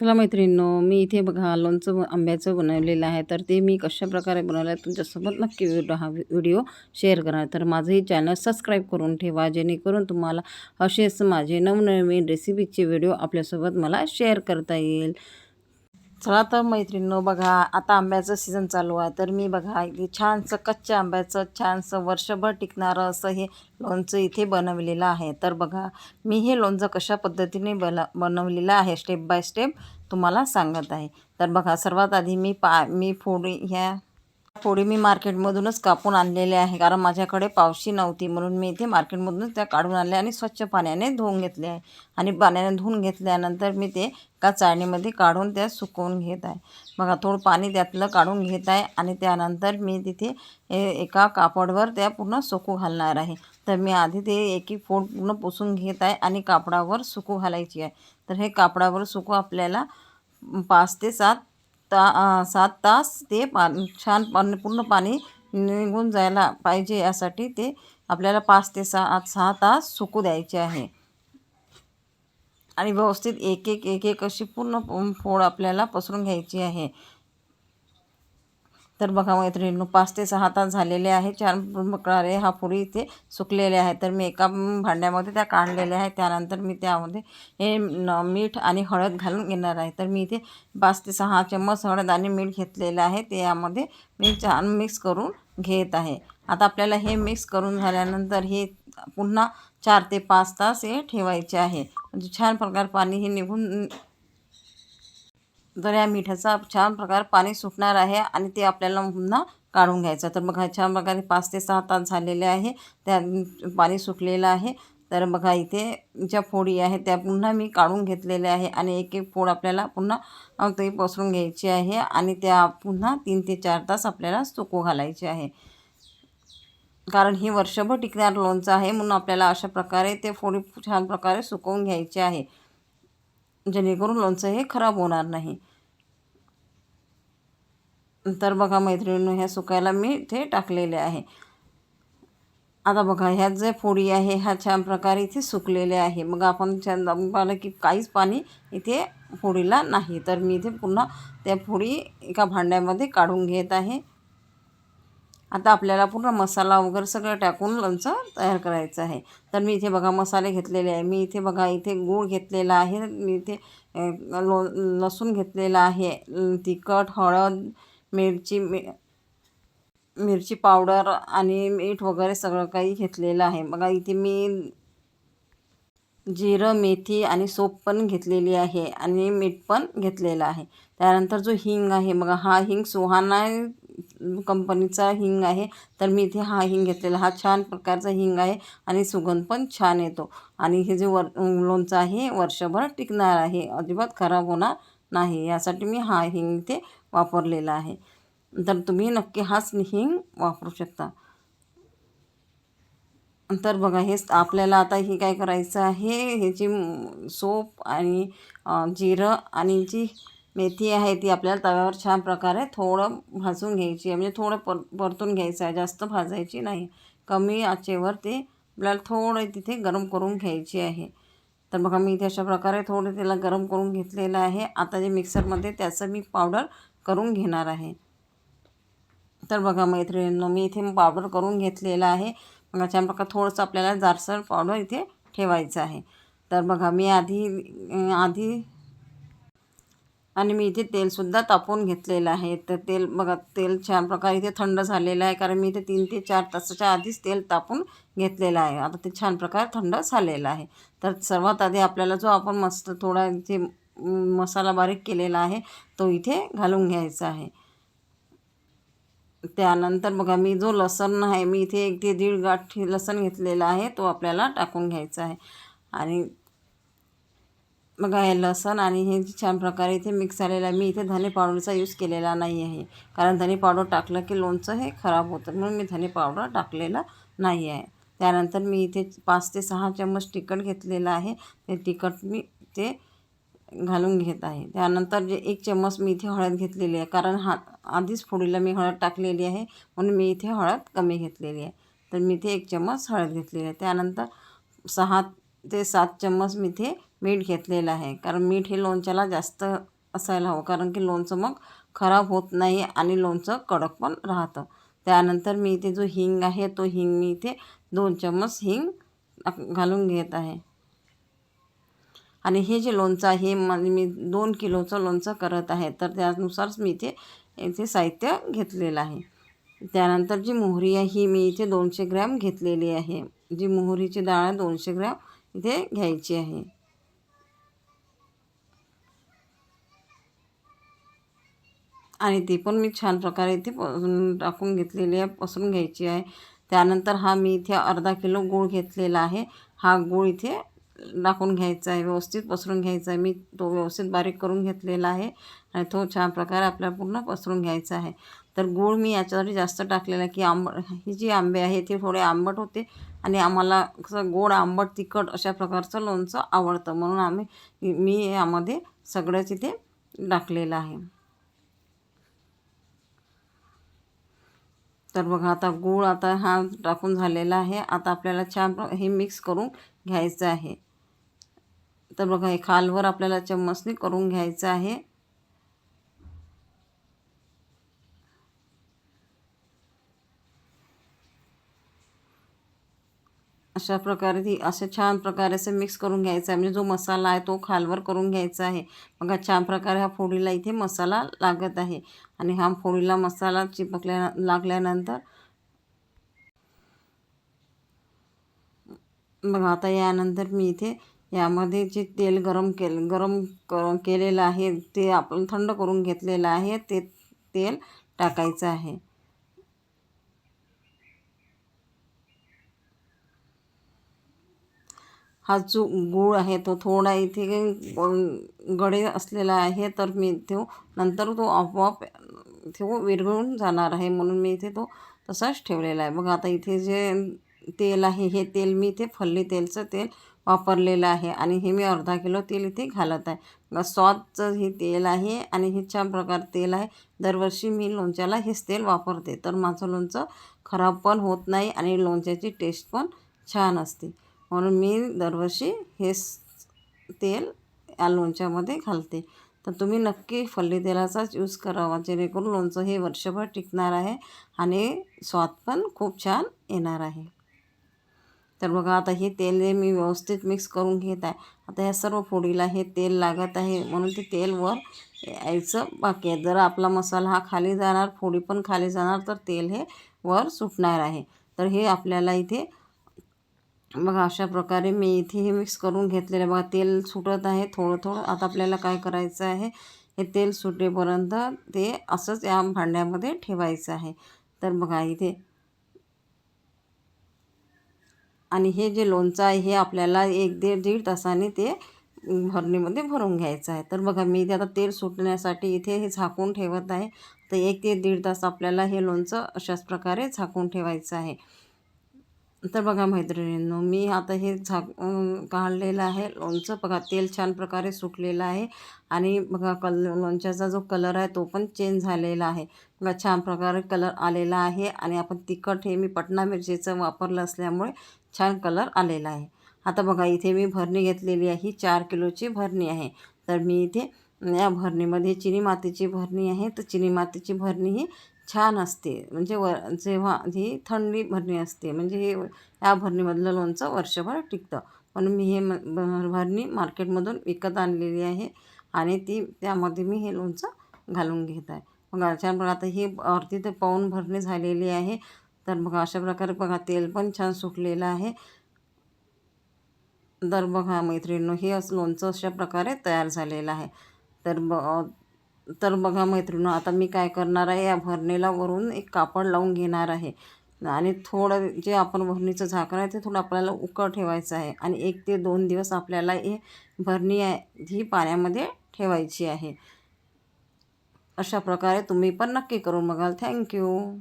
चला मैत्रिणींनो मी इथे बघा लोणचं आंब्याचं बनवलेलं आहे. तर ते मी कशाप्रकारे बनवलं आहे तुमच्यासोबत नक्की व्हिडिओ हा व्हिडिओ शेअर करा. तर माझंही चॅनल सबस्क्राईब करून ठेवा जेणेकरून तुम्हाला असेच माझे नवनवीन रेसिपीचे व्हिडिओ आपल्यासोबत मला शेअर करता येईल. चला तर मैत्रिणींनो बघा आता आंब्याचं सीझन चालू आहे. तर मी बघा इथे छानसं कच्च्या आंब्याचं छानसं वर्षभर टिकणारं असं हे लोणचं इथे बनवलेलं आहे. तर बघा मी हे लोणचं कशा पद्धतीने बन बनवलेलं आहे स्टेप बाय स्टेप तुम्हाला सांगत आहे. तर बघा सर्वात आधी मी पा मी फोड ह्या पोळी मी मार्केटमधूनच कापून आणलेले आहे. कारण माझ्याकडे पावशी नव्हती. म्हणून मी इथे मार्केटमधूनच त्या काढून आणल्या आणि स्वच्छ पाण्याने धुवून घेतले आहे. आणि पाण्याने धुवून घेतल्यानंतर मी ते एका चाळणीमध्ये काढून त्या सुकवून घेत आहे. बघा थोडं पाणी त्यातलं काढून घेत आहे आणि त्यानंतर मी तिथे ए- एका कापडवर त्या पूर्ण सुकू घालणार आहे. तर मी आधी ते एक एक फोड पूर्ण पुसून घेत आहे आणि कापडावर सुकू घालायची आहे. तर हे कापडावर सुकू आपल्याला पाच ते सात ता सात तास ते पा छान पाणी पूर्ण पाणी निघून जायला पाहिजे यासाठी ते आपल्याला पाच ते सहा सहा तास सुकू द्यायचे आहे. आणि व्यवस्थित एक एक एक एक अशी पूर्ण फोड आपल्याला पसरून घ्यायची आहे. तर बघा मैत्रिणींनो पाच ते सहा तास झालेले आहे चार प्रकारे हा पुरी इथे सुकलेले आहे तर मी एका भांड्यामध्ये त्या काढलेल्या आहे त्यानंतर मी त्यामध्ये हे मीठ आणि हळद घालून घेणार आहे. तर मी इथे पाच ते सहा चम्मच हळद आणि मीठ घेतलेलं आहे. ते यामध्ये मी छान मिक्स करून घेत आहे. आता आपल्याला हे मिक्स करून झाल्यानंतर हे पुन्हा चार ते पाच तास हे ठेवायचे आहे. म्हणजे छान प्रकार पाणी हे निघून तर या मिठाचा छान प्रकार पाणी सुटणार आहे आणि ते आपल्याला पुन्हा काढून घ्यायचं तर बघा छान प्रकारे पाच ते सहा तास झालेले आहे. त्या पाणी सुटलेलं आहे. तर बघा इथे ज्या फोडी आहे त्या पुन्हा मी काढून घेतलेल्या आहे आणि एक एक फोड आपल्याला पुन्हा ते पसरून घ्यायची आहे आणि त्या पुन्हा तीन ते चार तास आपल्याला सुकू घालायचे आहे. कारण ही वर्षभर टिकणार लोणचं आहे म्हणून आपल्याला अशा प्रकारे ते फोडी छान प्रकारे सुकवून घ्यायचे आहे. जेणेकरून लोणचं हे खराब होणार नाही. तर बघा मैत्रिणीनं ह्या सुकायला मी ते टाकलेले आहे. आता बघा ह्यात जे फोडी आहे ह्या छान प्रकारे इथे सुकलेले आहे. मग आपण छान दाबून पाहिलं की काहीच पाणी इथे फोडीला नाही. तर मी इथे पुन्हा त्या फोडी एका भांड्यामध्ये काढून घेत आहे. आता आपल्याला पूर्ण मसाला वगैरे सगळं टाकून लोणचं तयार करायचं आहे. तर मी इथे बघा मसाले घेतलेले आहे. मी इथे बघा इथे गूळ घेतलेला आहे. मी इथे लो लसूण घेतलेला आहे. तिखट हळद मिरची मि मिरची पावडर आणि मीठ वगैरे सगळं काही घेतलेलं आहे. बघा इथे मी जिरं मेथी आणि सोप पण घेतलेली आहे आणि मीठ पण घेतलेलं आहे. त्यानंतर जो हिंग आहे बघा हा हिंग सुहाना कंपनीचा हिंग आहे तर मी इथे हा हिंग घेतलेला. हा छान प्रकारचा हिंग आहे आणि सुगंध पण छान येतो. आणि हे जे वर लोणचं आहे वर्षभर टिकणार आहे. अजिबात खराब होणार नाही. यासाठी मी हा हिंग इथे वापरलेला आहे. तर तुम्ही नक्की हाच हिंग वापरू शकता. तर बघा हे आपल्याला आता हे काय करायचं आहे? ह्याची सोप आणि जिरं आणि जी मेथी आहे ती आपल्याला तव्यावर छान प्रकारे थोडं भाजून घ्यायची आहे. म्हणजे थोडं पर परतून घ्यायचं आहे. जास्त भाजायची नाही. कमी आचेवर ते आपल्याला थोडं तिथे गरम करून घ्यायची आहे. तर बघा मी इथे अशा प्रकारे थोडं त्याला गरम करून घेतलेलं आहे. आता जे मिक्सरमध्ये त्याचं मी पावडर करून घेणार आहे. तर बघा मैत्रिणींनो मी इथे पावडर करून घेतलेलं आहे. मग अशा प्रकारे थोडंसं आपल्याला जारसर पावडर इथे ठेवायचं आहे. तर बघा मी आधी आधी आणि मी इथे तेलसुद्धा तापवून घेतलेलं आहे. तर तेल बघा तेल छान प्रकारे इथे थंड झालेलं आहे कारण मी इथे तीन ते चार तासाच्या आधीच तेल तापून घेतलेलं आहे. आता ते छान प्रकारे थंड झालेलं आहे. तर सर्वात आधी आपल्याला जो आपण मस्त थोडा इथे मसाला बारीक केलेला आहे तो इथे घालून घ्यायचा आहे. त्यानंतर बघा मी जो लसण आहे मी इथे एक ते दीड गाठ लसण घेतलेला आहे तो आपल्याला टाकून घ्यायचा आहे. आणि बघा हे लसण आणि हे छान प्रकारे इथे मिक्स झालेलं आहे. मी इथे धने पावडरचा यूज केलेला नाही आहे. कारण धने पावडर टाकलं की लोणचं हे खराब होतं. म्हणून मी धने पावडर टाकलेलं नाही आहे. त्यानंतर मी इथे पाच ते सहा चम्मच तिखट घेतलेलं आहे. ते तिखट मी ते घालून घेत आहे. त्यानंतर जे एक चम्मच मी इथे हळद घेतलेली आहे. कारण हा आधीच फोडीला मी हळद टाकलेली आहे. म्हणून मी इथे हळद कमी घेतलेली आहे. तर मी इथे एक चम्मच हळद घेतलेली आहे. त्यानंतर सहा ते सात चम्मच मी इथे मीठ घेतलेलं आहे. कारण मीठ हे लोणच्याला जास्त असायला हवं. कारण की लोणचं मग खराब होत नाही आणि लोणचं कडक पण राहतं. त्यानंतर मी इथे जो हिंग आहे तो हिंग मी इथे दोन चम्मच हिंग घालून घेत आहे. आणि हे जे लोणचं आहे मी दोन किलोचं लोणचं करत आहे. तर त्यानुसारच मी इथे इथे साहित्य घेतलेलं आहे. त्यानंतर जी मोहरी आहे ही मी इथे दोनशे ग्रॅम घेतलेली आहे. जी मोहरीची डाळ आहे दोनशे ग्रॅम इथे घ्यायची आहे. आणि ती पण मी छान प्रकारे इथे टाकून घेतलेली आहे पसरून घ्यायची आहे. त्यानंतर हा मी इथे अर्धा किलो गूळ घेतलेला आहे. हा गूळ इथे टाकून घ्यायचा आहे व्यवस्थित पसरून घ्यायचा आहे. मी तो व्यवस्थित बारीक करून घेतलेला आहे आणि तो छान प्रकारे आपल्याला पूर्ण पसरून घ्यायचा आहे. तर गूळ मी याच्यासाठी जास्त टाकलेला आहे की आंब ही जी आंबे आहे ते थोडे आंबट होते आणि आम्हाला कसं गोड आंबट तिखट अशा प्रकारचं लोणचं आवडतं. म्हणून आम्ही मी यामध्ये सगळंच इथे टाकलेलं आहे. तर बघा आता गूळ आता हा टाकून झालेला आहे. आता आपल्याला छान हे मिक्स करून घ्यायचं आहे. तर बघा हे खालवर आपल्याला चम्मचनी करून घ्यायचं आहे. अशा प्रकारे ती असे छान प्रकारे असं मिक्स करून घ्यायचं आहे. म्हणजे जो मसाला आहे तो खालवर करून घ्यायचा आहे. बघा छान प्रकारे हा फोडीला इथे मसाला लागत आहे. आणि हा फोडीला मसाला चिपकल्या लागल्यानंतर बघा आता यानंतर मी इथे यामध्ये जे तेल गरम केलं गरम क केलेलं आहे ते आपण थंड करून घेतलेलं आहे ते तेल टाकायचं आहे. हा जो गूळ आहे तो थोडा इथे गडे असलेला आहे तर मी तो नंतर तो आपोआप तो विरघळून जाणार आहे म्हणून मी इथे तो तसाच ठेवलेला आहे. बघा आता इथे जे तेल आहे हे तेल मी इथे फल्ली तेलचं तेल वापरलेलं आहे आणि हे मी अर्धा किलो तेल इथे घालत आहे. बघा स्वादचं हे तेल आहे आणि हे छान प्रकार तेल आहे. दरवर्षी मी लोणच्याला हेच तेल वापरते. तर माझं लोणचं खराब पण होत नाही आणि लोणच्याची टेस्ट पण छान असते. म्हणून मी दरवर्षी हेच तेल या लोणच्यामध्ये घालते. तर तुम्ही नक्की फल्ली तेलाचाच यूज करावा जेणेकरून लोणचं हे वर्षभर टिकणार आहे आणि स्वाद पण खूप छान येणार आहे. तर बघा आता हे तेल हे मी व्यवस्थित मिक्स करून घेत आहे. आता ह्या सर्व फोडीला हे तेल लागत आहे म्हणून ते तेल वर यायचं बाकी आहे. जर आपला मसाला हा खाली जाणार फोडी पण खाली जाणार तर तेल हे वर सुटणार आहे. तर हे आपल्याला इथे बघा अशा प्रकारे मी इथे हे मिक्स करून घेतलेलं आहे. बघा तेल सुटत आहे थोडं थोडं. आता आपल्याला काय करायचं आहे? हे तेल सुटेपर्यंत ते असंच या भांड्यामध्ये ठेवायचं आहे. तर बघा इथे आणि हे जे लोणचं आहे हे आपल्याला एक दीड दीड तासाने ते भरणीमध्ये भरून घ्यायचं आहे. तर बघा मी इथे आता तेल सुटण्यासाठी इथे हे झाकून ठेवत आहे. तर एक ते दीड तास आपल्याला हे लोणचं अशाच प्रकारे झाकून ठेवायचं आहे. तर बघा मैत्रिणींनो मी आता हे झाक काढलेलं आहे. लोणचं बघा तेल छान प्रकारे सुटलेलं आहे. आणि बघा कल लोणच्याचा जो कलर आहे तो पण चेंज झालेला आहे. बघा छान प्रकारे कलर आलेला आहे. आणि आपण तिखट हे मी पटना मिरचीचं वापरलं असल्यामुळे छान कलर आलेला आहे. आता बघा इथे मी भरणी घेतलेली आहे. ही चार किलोची भरणी आहे. तर मी इथे या भरणीमध्ये चिनी मातीची भरणी आहे. तर चिनी मातीची भरणी ही छान असते. म्हणजे व जेव्हा ही थंडी भरणी असते म्हणजे हे या भरणीमधलं लोणचं वर्षभर टिकतं. म्हणून मी हे म भरणी मार्केटमधून विकत आणलेली आहे आणि ती त्यामध्ये मी हे लोणचं घालून घेत आहे. मग अशा प्रकारे आता ही अर्धी तर पाऊण भरणी झालेली आहे. तर बघा अशा प्रकारे बघा तेल पण छान सुटलेलं आहे. तर बघा मैत्रिणींनो हे असं लोणचं अशा प्रकारे तयार झालेलं आहे. तर ब तर बघा मैत्रिणींनो आता मी काय करणार आहे या भरणीला वरून एक कापड लावून घेणार आहे. आणि थोडं जे आपण भरणीचं झाकण आहे ते थोडं आपल्याला उकळ ठेवायचं आहे. आणि एक ते दोन दिवस आपल्याला हे भरणी आहे ही पाण्यामध्ये ठेवायची आहे. अशा प्रकारे तुम्ही पण नक्की करून बघाल. थँक्यू.